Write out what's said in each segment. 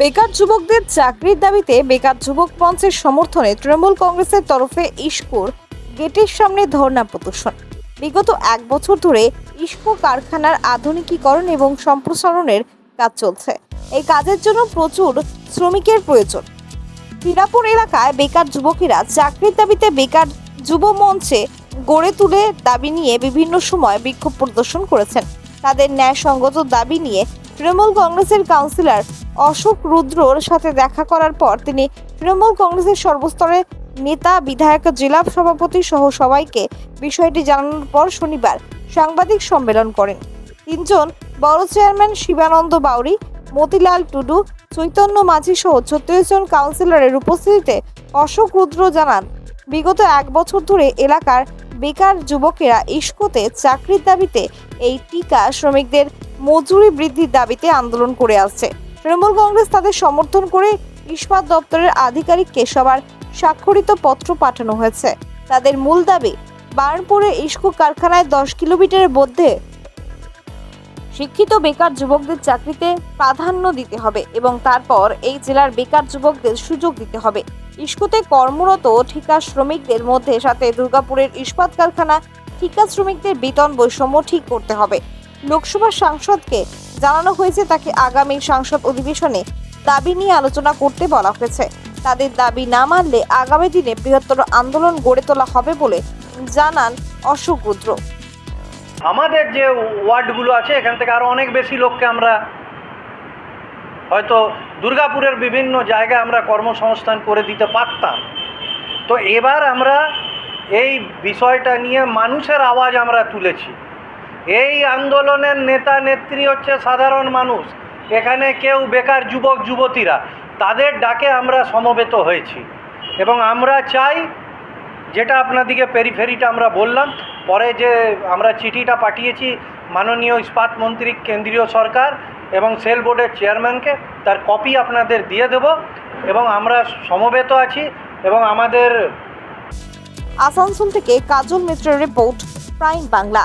বেকার যুবকদের চাকরির দাবিতে বেকার যুবক মঞ্চের সমর্থনে তৃণমূল কংগ্রেসের তরফে ইস্কোর গেটের সামনে ধর্ণা প্রদর্শন। বিগত এক বছর ধরে ইস্কো কারখানার আধুনিকীকরণ এবং সম্প্রসারণের কাজ চলছে। এই কাজের জন্য প্রচুর শ্রমিকের প্রয়োজন। হীরাপুর এলাকায় বেকার যুবকেরা চাকরির দাবিতে বেকার যুব মঞ্চে গড়ে তুলে দাবি নিয়ে বিভিন্ন সময় বিক্ষোভ প্রদর্শন করেছেন। তাদের ন্যায়সঙ্গত দাবি নিয়ে তৃণমূল কংগ্রেসের কাউন্সিলর অশোক রুদ্রর সাথে দেখা করার পর তিনি তৃণমূল কংগ্রেসের সর্বস্তরের নেতা, বিধায়ক, জেলা সভাপতি সহ সবাইকে বিষয়টি জানানোর পর শনিবার সাংবাদিক সম্মেলন করেন। তিনজন বড় চেয়ারম্যান শিবানন্দ বাউরি, মতিলাল টুডু, চৈতন্য মাঝি সহ ছত্রিশ জন কাউন্সিলরের উপস্থিতিতে অশোক রুদ্র জানান, বিগত এক বছর ধরে এলাকার বেকার যুবকেরা ইস্কোতে চাকরির দাবিতে এই টিকা শ্রমিকদের মজুরি বৃদ্ধির দাবিতে আন্দোলন করে আসছে। তৃণমূল কংগ্রেস তাদের সমর্থন করে ইস্পাত দপ্তরের আধিকারিককে সবার স্বাক্ষরিত পত্র পাঠানো হয়েছে। তাদের মূল দাবি, বার্নপুরে ইস্কু কারখানায় দশ কিলোমিটারের মধ্যে শিক্ষিত বেকার যুবকদের চাকরিতে প্রাধান্য দিতে হবে এবং তারপর এই জেলার বেকার যুবকদের সুযোগ দিতে হবে। ইস্কুতে কর্মরত ঠিকা শ্রমিকদের মধ্যে সাথে দুর্গাপুরের ইস্পাত কারখানা ঠিকা শ্রমিকদের বেতন বৈষম্য ঠিক করতে হবে। লোকসভা সাংসদকে জানানো হয়েছে তাকে আগামী সংসদ অধিবেশনে দাবি নিয়ে আলোচনা করতে বলা হয়েছে। তাদের দাবি না মানলে আগামী দিনে বৃহত্তর আন্দোলন গড়ে তোলা হবে বলে জানান অশোক রুদ্র। আমাদের যে ওয়ার্ডগুলো আছে, এখান থেকে আরও অনেক বেশি লোককে আমরা হয়তো দুর্গাপুরের বিভিন্ন জায়গায় আমরা কর্মসংস্থান করে দিতে পারতাম। তো এবার আমরা এই বিষয়টা নিয়ে মানুষের আওয়াজ আমরা তুলেছি। এই আন্দোলনের নেতা নেত্রী হচ্ছে সাধারণ মানুষ। এখানে কেউ বেকার যুবক, যুবতীরা, তাদের ডাকে আমরা সমবেত হয়েছি। এবং আমরা চাই, যেটা আপনাদিকে পেরিফেরিটা আমরা বললাম, পরে যে আমরা চিঠিটা পাঠিয়েছি মাননীয় ইস্পাত মন্ত্রী, কেন্দ্রীয় সরকার এবং সেল বোর্ডের চেয়ারম্যানকে, তার কপি আপনাদের দিয়ে দেব এবং আমরা সমবেত আছি এবং আমাদের আসানসোল থেকে কাজল মিত্রের রিপোর্ট, প্রাইম বাংলা।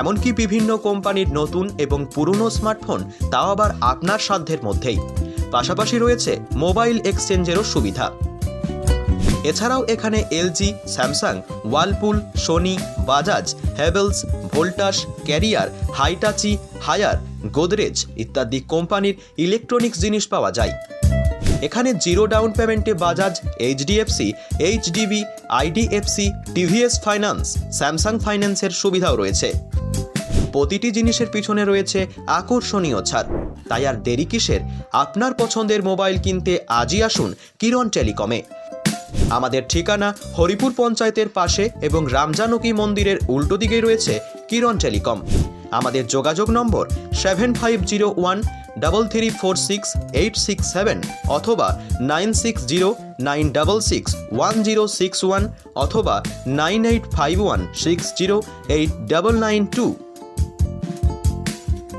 এমনকি বিভিন্ন কোম্পানির নতুন এবং পুরনো স্মার্টফোন তাও আবার আপনার সাধ্যের মধ্যেই। পাশাপাশি রয়েছে মোবাইল এক্সচেঞ্জেরও সুবিধা। এছাড়াও এখানে LG, Samsung, Whirlpool, Sony, Bajaj Havells Voltas, Carrier, Hitachi, Haier, Godrej ইত্যাদি কোম্পানির ইলেকট্রনিক্স জিনিস পাওয়া যায়। এখানে জিরো ডাউন পেমেন্টে Bajaj, HDFC, HDB, IDFC, TVS finance, Samsung ফাইন্যান্সের সুবিধাও রয়েছে। প্রতিটি জিনিসের পিছনে রয়েছে আকর্ষণীয় ছাড়। তাই আর দেরি কিসের? আপনার পছন্দের মোবাইল কিনতে আজই আসুন কিরণ টেলিকমে। আমাদের ঠিকানা হরিপুর পঞ্চায়েতের পাশে এবং রামজানকী মন্দিরের উল্টো দিকেই রয়েছে কিরণ টেলিকম। আমাদের যোগাযোগ নম্বর seven five zero one double three four six eight six seven অথবা nine six zero nine double six one zero six one অথবা nine eight five one six zero eight double nine two